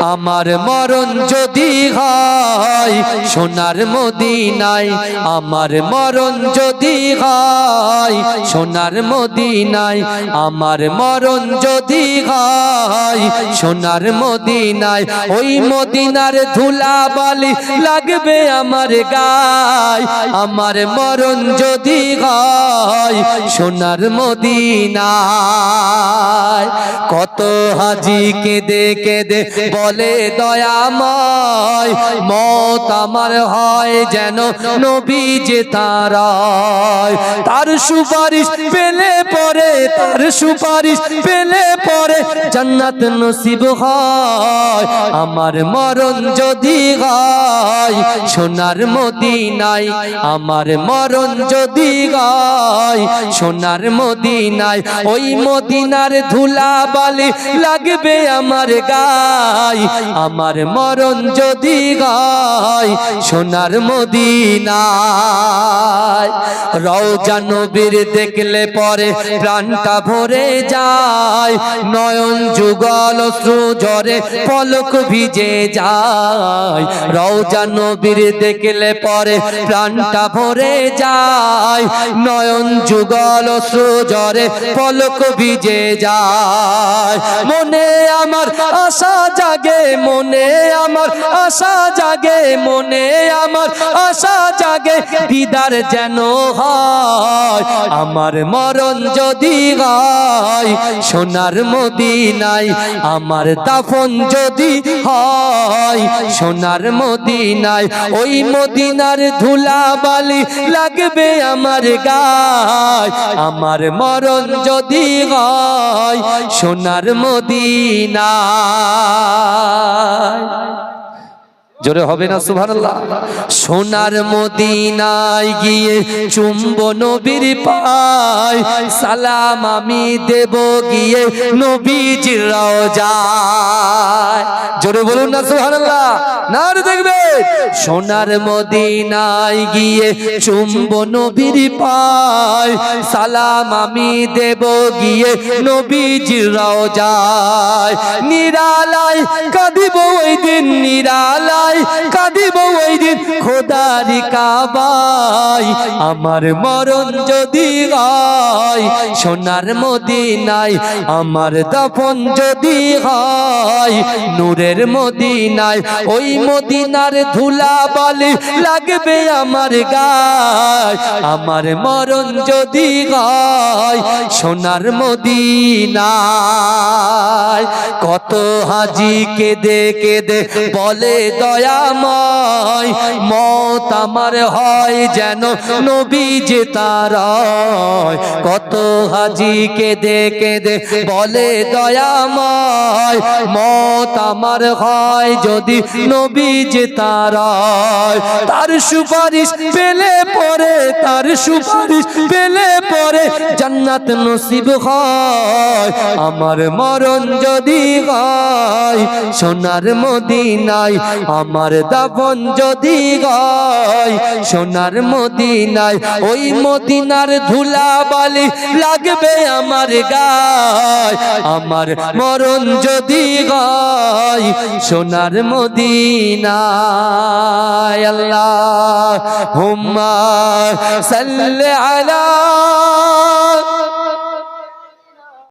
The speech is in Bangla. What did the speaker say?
আমার মরণ যদি হয় সোনার মদিনায়, আমার মরণ যদি হয় সোনার মদিনায়, আমার মরণ যদি হয় সোনার মদিনায়, ওই মদিনার ধুলা বালি লাগবে আমার গায়। আমার মরণ যদি হয় সোনার মদিনায়, কত হাজি কেঁদে কেঁদে বলে দয়াময় মত আমার হয় যেন নবী যে তারায় তার সুপারিশ পেলে পরে, তার সুপারিশ পেলে পরে জান্নাত নসিব হয়। আমার মরণ যদি হয় সোনার মদিনায় আমার মরণ যদি হয় সোনার মদিনায় ওই মদিনার ধুলা বালি লাগবে আমার গায়। আমার মরণ যদি গায়, সোনার মদিনায় রওজা নবীর দেখলে পরে প্রাণটা ভরে যায়। নয়ন যুগল অশ্রু ঝরে পলক ভিজে যায়। রওজা নবীর দেখলে পরে প্রাণটা ভরে যায়। নয়ন যুগল অশ্রু ঝরে পলক ভিজে যায়। মনে আমার আশা জাগে, মনে আমার আশা জাগে, মনে আমার আশা জাগে, দিদার যেন হয়। আমার মরণ যদি হয়, সোনার মদিনায় আমার দাফন যদি হয়, সোনার মদিনায় ওই মদিনার ধুলা বালি লাগবে আমার গায়। আমার মরণ যদি হয়, সোনার মদিনায়। জোরে হবে না, সুবহানাল্লাহ। সোনার মদিনায় গিয়ে চুম্ব নবীর পায়, সালাম আমি দেব গিয়ে নবীজির রওজায়। জোরে বলুন না, সুবহানাল্লাহ। না দেখবে, সোনার মদিনায় গিয়ে চুম্ব নবীর পায়, সালাম আমি দেব গিয়ে নবীজির রওজায়। ওই দিন ওই দিন আমার মরণ যদি হয়, সোনার মদিনায়, আমার দফন যদি হয়, নূরের মদিনায়, ওই মদিনার ধুলা বালি লাগবে আমার গায়। আমার মরণ যদি হয়, সোনার মদিনায়। কত হাজি কেঁদে কেঁদে বলে দয়াময়, মত আমার হয় যেন নবী যে তারায় কত হাজি কেঁদে কেঁদে বলে দয়াময়, মত আমার হয় যদি নবী যে তারায় তার সুপারিশ পেলে পরে, তার সুপারিশ পেলে পরে জান্নাত নসিব হয়। আমার মরণ যদি হয় সোনার মদিনায় আমার দাফন যদি হয় সোনার মদিনায় ওই মদিনার ধুলা বালি লাগবে আমার গায়। আমার মরণ যদি হয় সোনার মদিনায় আল্লাহ হুম্মা সাল্লি আলা